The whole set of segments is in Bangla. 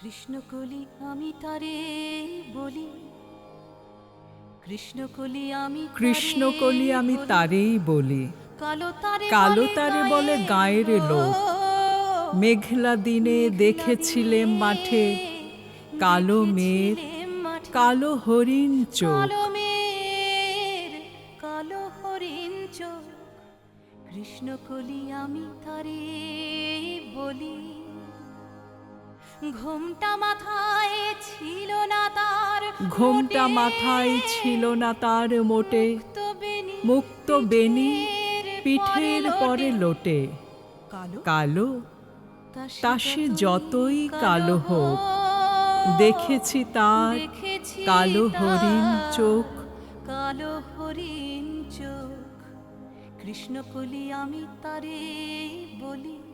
কৃষ্ণকলি আমি তারে বলি। কৃষ্ণকলি আমি কৃষ্ণকলি আমি তারেই বলি। কালো তারে কালো বলে তারে বলে গাঁয়ের লোক। মেঘলা দিনে দেখেছিলেম মাঠে। কালো মেয়ের কালো হরিণ চোখ। কালো হরিণ চোখ। কৃষ্ণকলি আমি তারে বলি। ঘোমটা মাথায় ছিল না তার ঘোমটা মোটে। মাথায় ছিল না তার মোটে। মুক্ত বেনি পিঠের পরে লোটে। কালো? কালো? তা সে যতই কালো হোক দেখেছি তার কালো হরিণ চোখ। কালো হরিণ চোখ। কৃষ্ণকলি আমি তারে বলি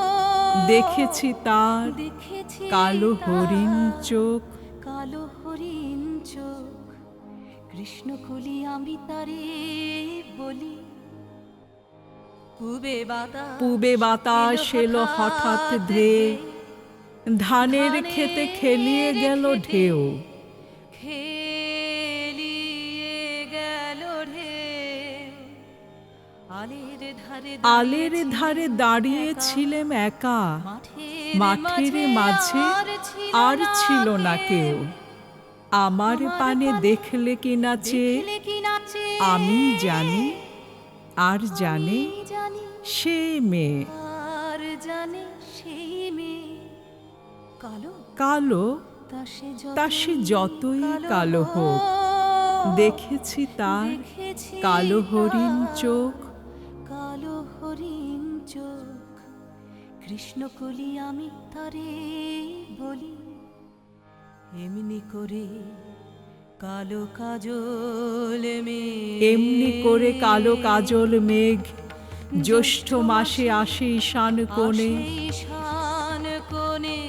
দেখেছি তার দেখেছি কালো হরিণ চোখ। কালো হরিণ চোখ। কৃষ্ণকলি আমি তারে বলি পূবে বাতাস পূবে বাতাস এলো হঠাৎ ধে। ধানের খেতে খেলিয়ে গেল ঢেউ। আলের ধারে ধারে দাঁড়িয়েছিলেম একা। মাঠের মাঝে আর ছিল না কেউ। আমার পানে দেখলে কি কি নাচে আমি জানি, আর জানে সে মেয়ে। আর জানে সেই মেয়ে কালো কালো, তা সে যতই কালো হোক। দেখেছি তার কালো হরিণ চোখ। হরিণ চোখ কৃষ্ণকলি আমি তারে বলি। এমনি করে কালো কাজল মে এমনি করে কালো কাজল মেঘ জ্যৈষ্ঠ মাসে আসে ঈশান কোণে। শান কোণে।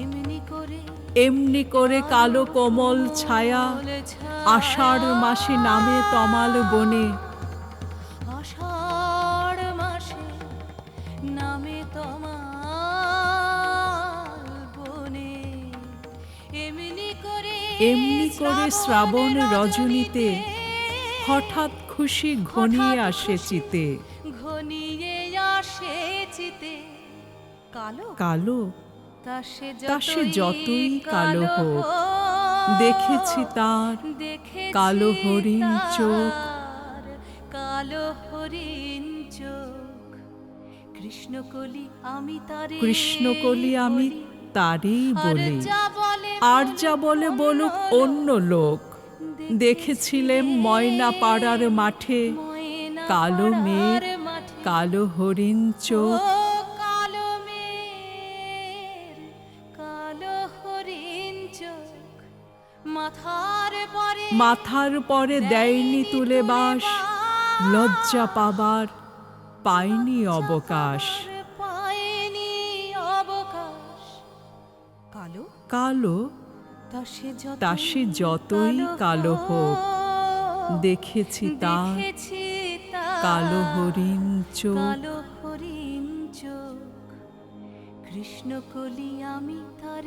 এমনি করে এমনি করে কালো কোমল ছায়া আষাঢ় মাসে নামে তমাল বনে। আষাঢ় মাসে নামে তোমার বনে। এমনি করে এমনি করে শ্রাবণ রজনীতে হঠাৎ খুশি ঘনিয়ে আসে চিতে। ঘনিয়ে আসে চিতে। কালো? কালো। তা সে যতই কালো হোক, দেখেছি তার কালো হরিণ চোখ। কালো হরিণ চোখ। কৃষ্ণকলি আমি তারে কৃষ্ণকলি আমি তারেই বলি। আর যা বলে বলুক অন্য লোক। দেখেছিলেম ময়না পাড়ার মাঠে। কালো মেঘ, কালো হরিণ চোখ। মাথার পরে দেয়নি তুলে বাস লজ্জা পাবার পাইনি অবকাশ। পায়নি অবকাশ। কালো? কালো? তা সে যতই কালো হোক। দেখেছি তার কালো হরিণ চোখ। কালো হরিণ চোখ। কৃষ্ণকলি আমি তারে